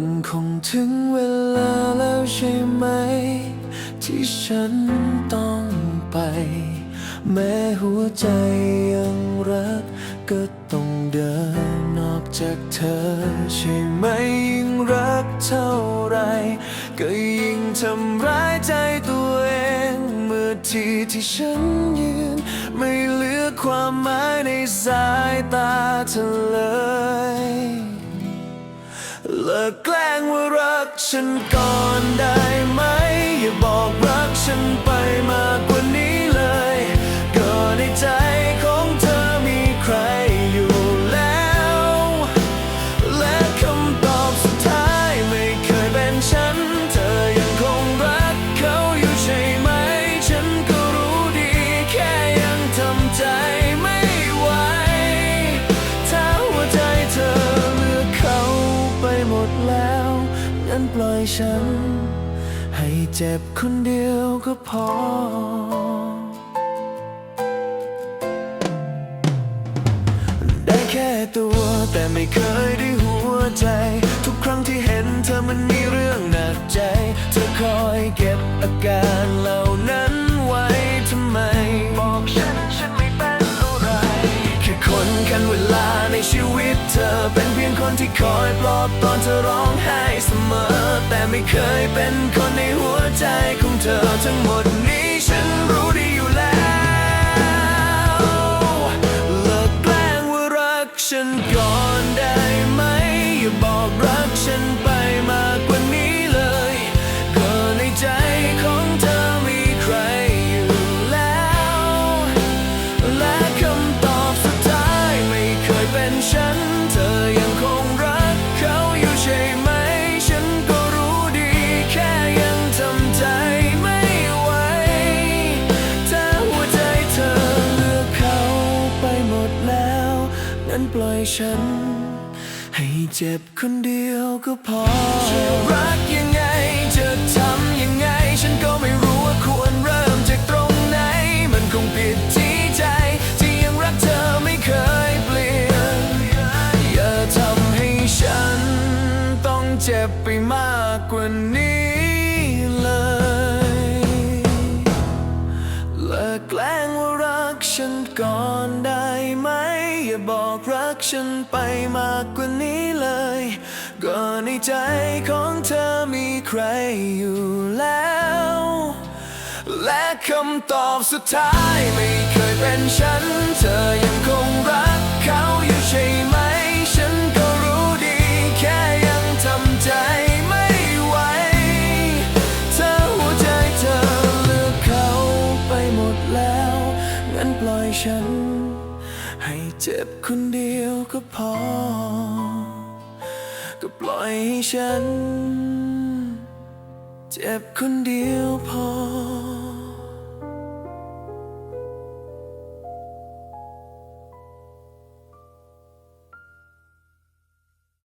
มันคงถึงเวลาแล้วใช่ไหม ที่ฉันต้องไป แม้หัวใจยังรัก ก็ต้องเดินนอกจากเธอ ใช่ไหมยิ่งรักเท่าไร ก็ยิ่งทำร้ายใจตัวเอง เมื่อที่ที่ฉันยืน ไม่เหลือความหมายในสายตาเธอเลย เลิกแกล้งว่ารักฉันก่อนได้ไหม อย่าบอกรักฉันไปมากกว่า ปล่อยฉัน ให้เจ็บคนเดียวก็พอ ได้แค่ตัวแต่ไม่เคยได้หัวใจ ทุกครั้งที่เห็นเธอมันมีเรื่องหนักใจ เธอคอยเก็บอาการเหล่านั้นไว้ทำไม บอกฉันฉันไม่เป็นอะไร แค่คนกันเวลาในชีวิตเธอเป็นเพียงคนที่คอยปลอบตอนเธอร้องไห้เสมอ ไม่เคยเป็นคนในหัวใจของเธอทั้งหมดนี้ฉันรู้ดีอยู่แล้วเลิกแกล้งว่ารักฉันก่อนได้ไหม อย่าบอกรักฉันไปมา ฉัน ให้เจ็บคนเดียวก็พอจะรักยังไงจะทำยังไง ฉันก็ไม่รู้ว่าควรเริ่มจากตรงไหน มันคงผิดที่ใจ ที่ยังรักเธอไม่เคยเปลี่ยน อย่าทำให้ฉัน ต้องเจ็บไปมากกว่านี้เลยเลิกแกล้งว่ารักฉันก่อน อย่าบอกรักฉันไปมากกว่านี้เลย ก็ในใจของเธอมีใครอยู่แล้ว และคำตอบสุดท้ายไม่เคยเป็นฉัน เธอยังคงรักเขาอยู่ใช่ไหม ฉันก็รู้ดีแค่ยังทำใจไม่ไหวถ้าหัวใจเธอเลือกเขาไปหมดแล้ว งั้นปล่อยฉัน ให้เจ็บคนเดียวก็พอ ก็ปล่อยให้ฉัน เจ็บคนเดียวพอ